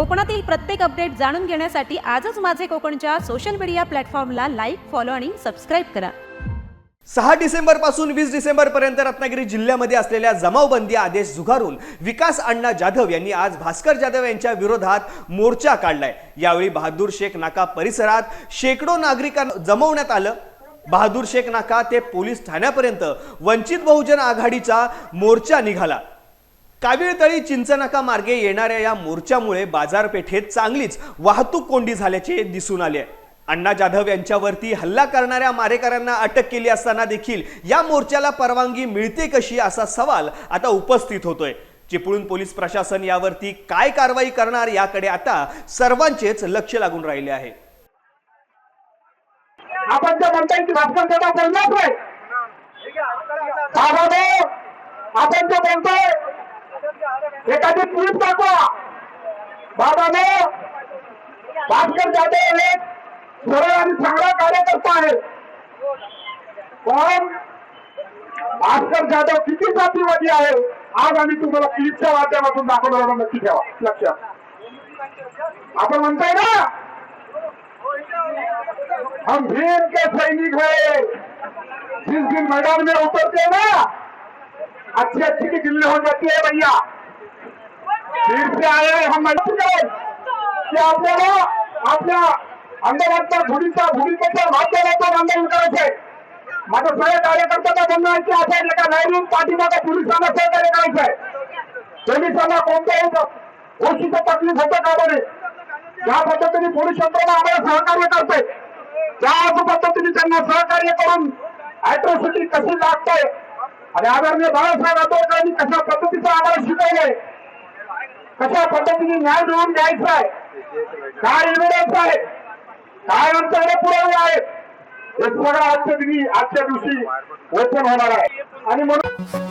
कोकणातील प्रत्येक अपडेट जाणून घेण्यासाठी आजच माझे कोकणच्या सोशल मीडिया प्लॅटफॉर्मला लाईक फॉलो आणि सबस्क्राईब करा. सहा डिसेंबरपासून वीस डिसेंबर पर्यंत रत्नागिरी जिल्ह्यामध्ये असलेल्या जमावबंदी आदेश झुगारून विकास अण्णा जाधव यांनी आज भास्कर जाधव यांच्या विरोधात मोर्चा काढलाय. यावेळी बहादूर शेख नाका परिसरात शेकडो नागरिकांना जमवण्यात आलं. बहादूर शेख नाका ते पोलीस ठाण्यापर्यंत वंचित बहुजन आघाडीचा मोर्चा निघाला. कावीळतळी चिंचनाका मार्गे येणाऱ्या या मोर्चामुळे बाजारपेठेत चांगलीच वाहतूक कोंडी झाल्याचे दिसून आले. आहे. अण्णा जाधव यांच्यावरती हल्ला करणाऱ्या मारेकऱ्यांना अटक केली असताना देखील या मोर्चाला परवानगी मिळते कशी असा सवाल आता उपस्थित होतोय. चिपळूण पोलीस प्रशासन यावरती काय कारवाई करणार याकडे आता सर्वांचेच लक्ष लागून राहिले आहे. आपण जे म्हणताय की बोलणार आपण जे बोलतोय एखादी क्लिप दाखवा. बाबानो भास्कर जाधव हे सरळ आणि चांगला कार्यकर्ता आहे पण भास्कर जाधव किती जातीवादी आहे आज आम्ही तुम्हाला क्लिपच्या माध्यमातून दाखवणार आहोत, नक्की ठेवा. लक्षात. आपण म्हणताय ना हम भीम के सैनिक है। जिस दिन मैदान में उतरते ना अच्छी अच्छी की दिल्ली हो जाती है भैया। फिर से आए हम आपल्याला आपल्या अंधराच्या भूमीचा भूमिकेच्या माध्यमातून आंदोलन करायचंय माझं सगळ्या कार्यकर्त्यांना म्हणणं आहे की आपण एका लाईनीत पाठीमागा पोलिसांना सहकार्य करायचंय पोलिसांना कोणत्याही गोष्टीचं तकलीफ होतं का बरे ज्या पद्धतीने पोलीस यंत्रणा आम्हाला सहकार्य करते। त्याच पद्धतीने त्यांना सहकार्य करून अॅट्रॉसिटी कशी लागते? आणि आदरणीय बाळासाहेब आंबेडकरांनी कशा पद्धतीचं आम्हाला शिकवलंय कशा पद्धतीने न्याय मिळवून द्यायचा आहे? काय एव्हिडन्स आहे? काय आमच्याकडे पुरावे आहेत? हे सगळं आजच्या दिवशी आजच्या दिवशी ओपन होणार आहे. आणि म्हणून